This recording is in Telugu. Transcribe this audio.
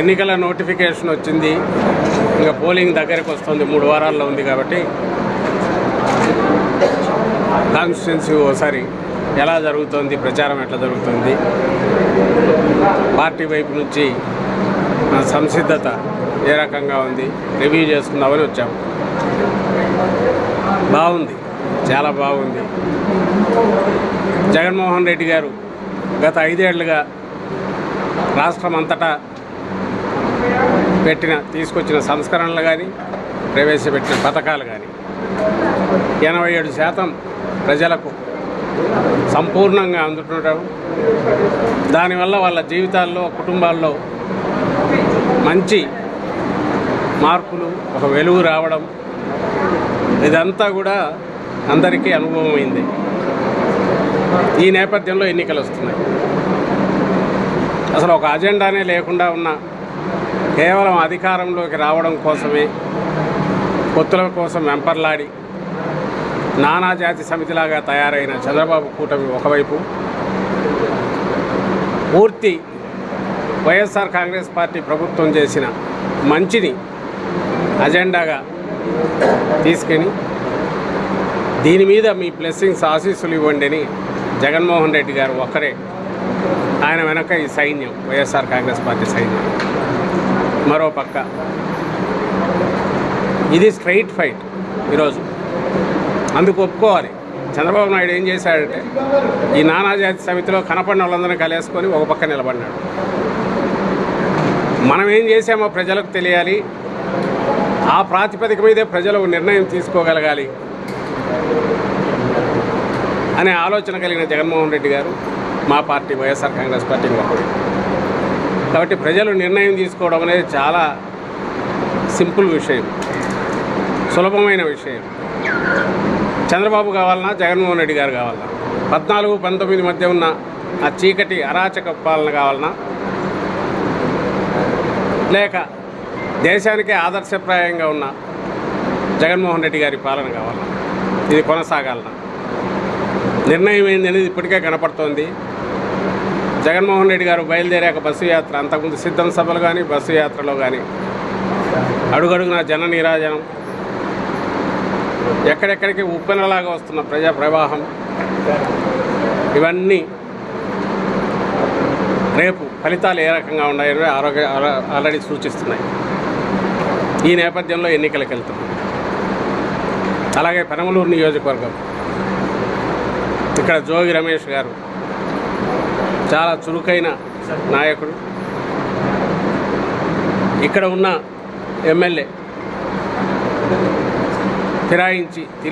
ఎన్నికల నోటిఫికేషన్ వచ్చింది. ఇంకా పోలింగ్ దగ్గరికి వస్తుంది మూడు వారాల్లో ఉంది కాబట్టి. కాన్స్టిట్యున్సీ ఓసారి ఎలా జరుగుతుంది ప్రచారం ఎట్లా జరుగుతుంది? పార్టీ వైపు నుంచి సంసిద్ధత ఏ రకంగా ఉంది రివ్యూ చేసుకుందామని వచ్చాము బాగుంది చాలా బాగుంది. జగన్మోహన్ రెడ్డి గారు గత ఐదేళ్ళుగా రాష్ట్రం అంతటా పెట్టిన తీసుకొచ్చిన సంస్కరణలు కానీ ప్రవేశపెట్టిన పథకాలు కానీ ఎనభై ఏడు శాతం ప్రజలకు సంపూర్ణంగా అందుతుండడం దానివల్ల వాళ్ళ జీవితాల్లో కుటుంబాల్లో మంచి మార్పులు ఒక వెలుగు రావడం ఇదంతా కూడా అందరికీ అనుభవం అయింది ఈ నేపథ్యంలో ఎన్నికలు వస్తున్నాయి అసలు ఒక అజెండానే లేకుండా ఉన్న కేవలం అధికారంలోకి రావడం కోసమే పొత్తుల కోసం వెంపర్లాడి నానాజాతి సమితిలాగా తయారైన చంద్రబాబు కూటమి ఒకవైపు పూర్తి వైఎస్ఆర్ కాంగ్రెస్ పార్టీ ప్రభుత్వం చేసిన మంచిని అజెండాగా తీసుకొని దీని మీద మీ బ్లెస్సింగ్స్ ఆశీస్సులు ఇవ్వండి అని జగన్మోహన్ రెడ్డి గారు ఒక్కరే. ఆయన వెనక ఈ సైన్యం వైఎస్ఆర్ కాంగ్రెస్ పార్టీ సైన్యం. మరో పక్క. ఇది స్ట్రైట్ ఫైట్ ఈరోజు. అందుకు ఒప్పుకోవాలి. చంద్రబాబు నాయుడు ఏం చేశాడంటే ఈ నానాజాతి సమితిలో కనపడిన వాళ్ళందరినీ కలేసుకొని ఒక పక్క నిలబడినాడు. మనం ఏం చేసామో ప్రజలకు తెలియాలి. ఆ ప్రాతిపదిక మీదే ప్రజలు నిర్ణయం తీసుకోగలగాలి అనే ఆలోచన కలిగిన జగన్మోహన్ రెడ్డి గారు మా పార్టీ వైఎస్ఆర్ కాంగ్రెస్ పార్టీ ఒకటి కాబట్టి ప్రజలు నిర్ణయం తీసుకోవడం అనేది చాలా సింపుల్ విషయం. సులభమైన విషయం. చంద్రబాబు కావాలన్నా జగన్మోహన్ రెడ్డి గారు కావాలన్నా. పద్నాలుగు పంతొమ్మిది మధ్య ఉన్న ఆ చీకటి అరాచక పాలన కావాలన్నా లేక దేశానికే ఆదర్శప్రాయంగా ఉన్న జగన్మోహన్ రెడ్డి గారి పాలన కావాలన్నా. ఇది కొనసాగాలన్నా. నిర్ణయం ఏంది అనేది ఇప్పటికే కనపడుతోంది. జగన్మోహన్ రెడ్డి గారు బయలుదేరాక బస్సు యాత్ర అంతకుముందు సిద్ధం సభలు కానీ బస్సు యాత్రలో కానీ అడుగడుగున జన నీరాజనం. ఎక్కడెక్కడికి ఉప్పెనలాగా వస్తున్న ప్రజా ప్రవాహం. ఇవన్నీ రేపు ఫలితాలు ఏ రకంగా ఉన్నాయని ఆరోగ్య ఆల్రెడీ సూచిస్తున్నాయి. ఈ నేపథ్యంలో ఎన్నికలకు వెళ్తున్నాం అలాగే పెనమలూరు నియోజకవర్గం. ఇక్కడ జోగి రమేష్ గారు చాలా చురుకైన నాయకుడు. ఇక్కడ ఉన్న ఎమ్మెల్యే. ఫిరాయించి తిరు